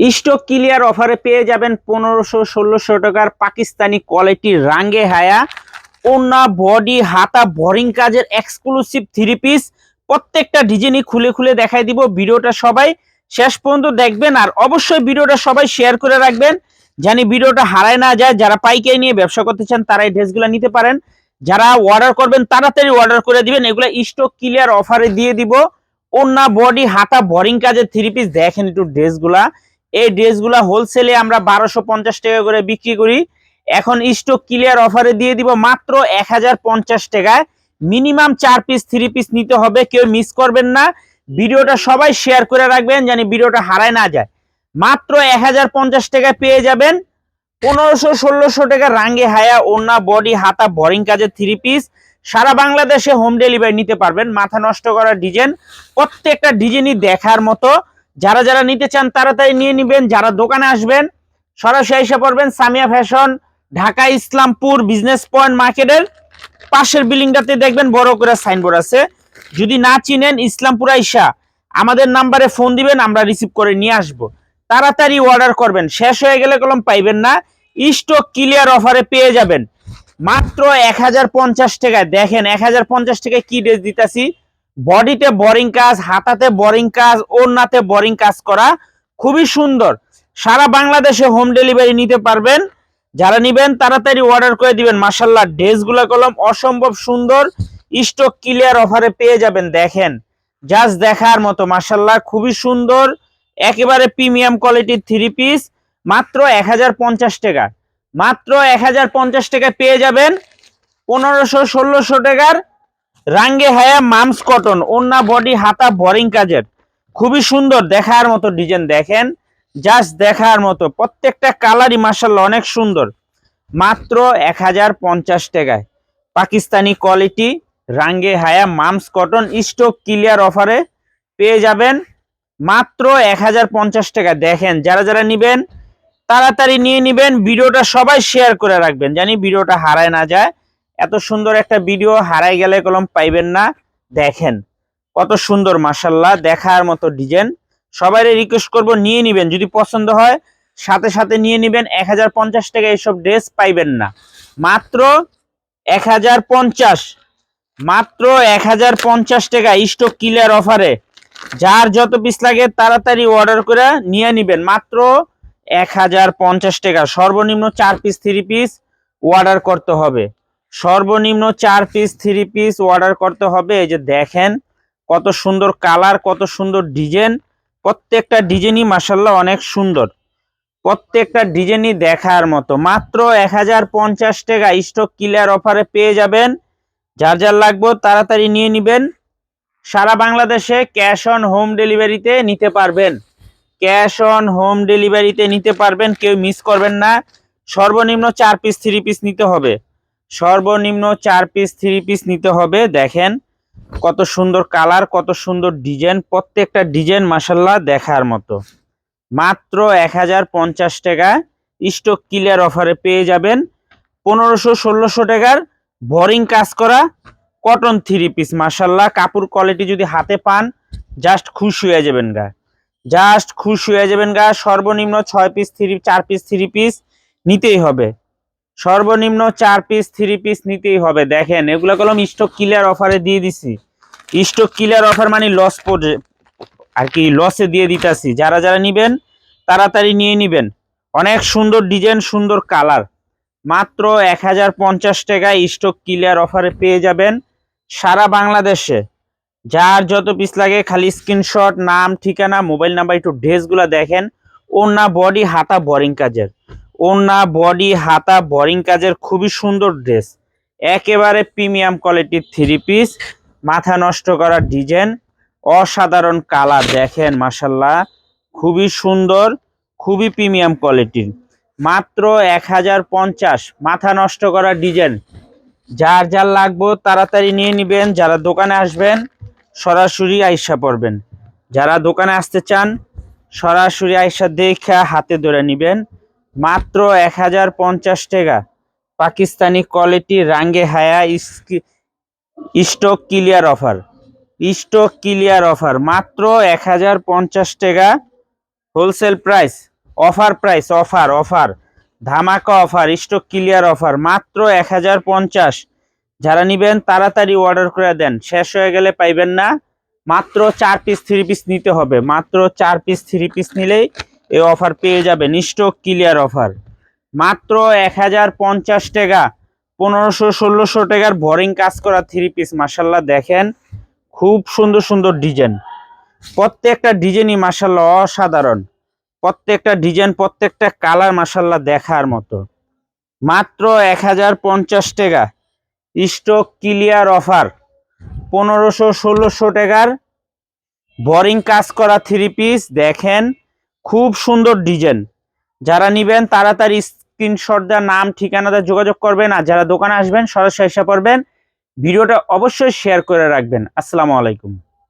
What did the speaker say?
Stock clear অফারে পেয়ে যাবেন পনেরোশো, ষোলোশো টাকার পাকিস্তানি কোয়ালিটির রাঙ্গে হায়া ওনা বডি, হাতা, বোরিং কাজের এক্সক্লুসিভ থ্রি পিস প্রত্যেকটা ডিজাইনই খুলে খুলে দেখাই দিব ভিডিওটা সবাই। শেষ পর্যন্ত দেখবেন আর অবশ্যই ভিডিওটা সবাই শেয়ার করে রাখবেন। জানি ভিডিওটা হারায় না যায়, যারা পাইকারি নিয়ে ব্যবসা করতে চান, তারা এই ড্রেসগুলো নিতে পারেন। যারা অর্ডার করবেন, তাড়াতাড়ি অর্ডার করে দিবেন। এগুলো স্টক ক্লিয়ার অফারে দিয়ে দিব। ওনা বডি, হাতা, বোরিং কাজের থ্রি পিস দেখেন একটু ড্রেসগুলা এই ড্রেসগুলা হোলসেলে আমরা বারোশো পঞ্চাশ টাকা করে বিক্রি করি। এখন স্টক ক্লিয়ার অফারে দিয়ে দিব মাত্র এক হাজার পঞ্চাশ টাকায়। মিনিমাম চার পিস থ্রি পিস নিতে হবে, কেউ মিস করবেন না। ভিডিওটা সবাই শেয়ার করে রাখবেন জানি ভিডিওটা হারায় না যায়। মাত্র এক হাজার পঞ্চাশ টাকায় পেয়ে যাবেন পনেরোশো ষোলোশো টাকা রাঙ্গে হায়া ওনা বডি হাতা বরিং কাজের থ্রি পিস সারা বাংলাদেশে হোম ডেলিভারি নিতে পারবেন, মাথা নষ্ট করা ডিজাইন প্রত্যেকটা ডিজাইনই দেখার মতো। যারা যারা নিতে চান তাড়াতাড়ি নিয়ে নেবেন। যারা দোকানে আসবেন, সরাসরি এসে পড়বেন Samia fashion, Dhaka Islampur business point মার্কেটের পাশের বিল্ডিংটাতে দেখবেন বড় করে সাইনবোর্ড আছে। যদি না চিনেন ইসলামপুর আইসা, আমাদের নাম্বারে ফোন দিবেন, আমরা রিসিভ করে নিয়ে আসব। তাড়াতাড়ি অর্ডার করবেন, শেষ হয়ে গেলে কলম পাইবেন না, স্টক ক্লিয়ার অফারে পেয়ে যাবেন। মাত্র এক হাজার পঞ্চাশ টাকায়, দেখেন এক হাজার পঞ্চাশ টাকায় কি ড্রেস দিতেছি? বডিতে বোরিং কাজ, হাতাতে বোরিং কাজ, ওড়নাতে বোরিং কাজ করা খুবই সুন্দর। সারা বাংলাদেশে হোম ডেলিভারি নিতে পারবেন। যারা নিবেন, তাড়াতাড়ি অর্ডার করে দিবেন। মাসাল্লাহ ড্রেসগুলো কলম অসম্ভব সুন্দর। স্টক ক্লিয়ার অফারে পেয়ে যাবেন, দেখেন। জাস্ট দেখার মতো মাসাল্লাহ খুবই সুন্দর। একেবারে প্রিমিয়াম কোয়ালিটির থ্রি পিস মাত্র এক হাজার পঞ্চাশ টাকা। মাত্র এক হাজার পঞ্চাশ টাকা পেয়ে যাবেন। পনেরোশো, ষোলোশো টাকার রাঙ্গে হায়া মামস কটন ওন্না বডি, হাতা বোরিং কাজের। খুবই সুন্দর দেখার মতো ডিজাইন, দেখেন? জাস্ট দেখার মতো, প্রত্যেকটা কালারই মার্শাল্লাহ অনেক সুন্দর। মাত্র এক হাজার পঞ্চাশ টাকায়। পাকিস্তানি কোয়ালিটি, রাঙ্গে হায়া মামস কটন স্টক ক্লিয়ার অফারে পেয়ে যাবেন। মাত্র এক হাজার পঞ্চাশ টাকা দেখেন? যারা যারা নিবেন, তাড়াতাড়ি নিয়ে নিবেন। ভিডিওটা সবাই শেয়ার করে রাখবেন, জানি ভিডিওটা হারায় না যায়। এত সুন্দর একটা ভিডিও হারাই গেলে কলম পাইবেন না। দেখেন, কত সুন্দর মাসাল্লাহ দেখার মতো ডিজাইন সবাই রিকোয়েস্ট করব, নিয়ে নিবেন। যদি পছন্দ হয়, সাথে সাথে নিয়ে নিবেন। এক হাজার পঞ্চাশ টাকা এইসব ড্রেস পাইবেন না। মাত্র এক হাজার পঞ্চাশ। মাত্র এক হাজার পঞ্চাশ টাকা স্টক কিলার অফারে যার যত পিস লাগে, তাড়াতাড়ি অর্ডার করে নিয়ে নিবেন। মাত্র এক হাজার পঞ্চাশ টাকা। সর্বনিম্ন চার পিস থ্রি পিস অর্ডার করতে হবে। সর্বনিম্ন চার পিস থ্রি পিস অর্ডার করতে হবে। এই যে দেখেন, কত সুন্দর কালার কত সুন্দর ডিজাইন প্রত্যেকটা ডিজাইনই মাসাল্লাহ অনেক সুন্দর। প্রত্যেকটা ডিজাইনই দেখার মতো। মাত্র এক হাজার পঞ্চাশ টাকা স্টক ক্লিয়ার অফারে পেয়ে যাবেন। যার যার লাগবে তাড়াতাড়ি নিয়ে নেবেন। সারা বাংলাদেশে ক্যাশ অন হোম ডেলিভারিতে নিতে পারবেন। ক্যাশ অন হোম ডেলিভারিতে নিতে পারবেন। কেউ মিস করবেন না। সর্বনিম্ন চার পিস থ্রি পিস নিতে হবে। সর্বনিম্ন চার পিস থ্রি পিস নিতে হবে। দেখেন কত সুন্দর কালার কত সুন্দর ডিজাইন প্রত্যেকটা ডিজাইন মাসাল্লাহ দেখার মতো। মাত্র এক হাজার পঞ্চাশ টাকা স্টক ক্লিয়ার অফারে পেয়ে যাবেন। পনেরোশো, ষোলোশো টাকার বোরিং কাজ করা কটন থ্রি পিস মাসাল্লাহ কাপড় কোয়ালিটি যদি হাতে পান জাস্ট খুশি হয়ে যাবেন গা। জাস্ট খুশি হয়ে যাবেন গা। সর্বনিম্ন ছয় পিস থ্রি চার পিস থ্রি পিস নিতেই হবে। সর্বনিম্ন চার পিস থ্রি পিস নিতেই হবে। দেখেন, এগুলো কলম স্টক ক্লিয়ার অফারে দিয়ে দিছি। স্টক ক্লিয়ার অফার মানে লস পড়ে আর কি লসে দিয়ে দিতাছি। যারা যারা নিবেন, তাড়াতাড়ি নিয়ে নিবেন। অনেক সুন্দর ডিজাইন সুন্দর কালার মাত্র এক হাজার পঞ্চাশ টাকায় স্টক ক্লিয়ার অফারে পেয়ে যাবেন সারা বাংলাদেশে। যার যত পিস লাগে, খালি স্ক্রিনশট নাম, ঠিকানা মোবাইল নাম্বার একটু ড্রেসগুলো দেখেন। ওর না বডি হাতা বোরিং কাজের। ওনা বডি, হাতা বরিং কাজের খুবই সুন্দর ড্রেস একেবারে প্রিমিয়াম কোয়ালিটির থ্রি পিস মাথা নষ্ট করা ডিজাইন অসাধারণ কালার দেখেন মাসাল্লাহ খুবই সুন্দর, খুবই প্রিমিয়াম কোয়ালিটির মাত্র এক হাজার পঞ্চাশ। মাথা নষ্ট করা ডিজাইন যার যার লাগবো তাড়াতাড়ি নিয়ে নিবেন। যারা দোকানে আসবেন, সরাসরি আইসা পড়বেন। যারা দোকানে আসতে চান, সরাসরি আইসা দেখা হাতে ধরে নিবেন। মাত্র এক হাজার পঞ্চাশ টাকা। পাকিস্তানি কোয়ালিটি রাঙ্গে হায়া stock clear offer stock clear offer মাত্র এক হাজার পঞ্চাশ টাকা। Wholesale price offer price offer offer ধামাকা অফার স্টক ক্লিয়ার অফার মাত্র এক হাজার পঞ্চাশ। যারা নিবেন, তাড়াতাড়ি অর্ডার করে দেন। শেষ হয়ে গেলে পাইবেন না। মাত্র চার পিস থ্রি পিস নিতে হবে। মাত্র চার পিস থ্রি পিস নিলেই এই অফার পেয়ে যাবেন স্টক ক্লিয়ার অফার। মাত্র এক হাজার পঞ্চাশ টাকা, পনেরোশো ষোলোশো টাকার বোরিং কাজ করা থ্রি পিস মাসাল্লাহ দেখেন, খুব সুন্দর সুন্দর ডিজাইন প্রত্যেকটা ডিজাইনই মাসাল্লাহ অসাধারণ। প্রত্যেকটা ডিজাইন প্রত্যেকটা কালার মাসাল্লাহ দেখার মতো। মাত্র এক হাজার পঞ্চাশ টাকা স্টক ক্লিয়ার অফার। পনেরোশো ষোলোশো টাকার বোরিং কাজ করা থ্রি পিস দেখেন খুব সুন্দর ডিজাইন। যারা নিবেন তার স্ক্রিনশট দেওয়ার নাম ঠিকানা ঠিকানাতে যোগাযোগ করবেন আর যারা দোকানে আসবেন, সরাসরি এসে পড়বেন। ভিডিওটা অবশ্যই শেয়ার করে রাখবেন। আসসালামু আলাইকুম।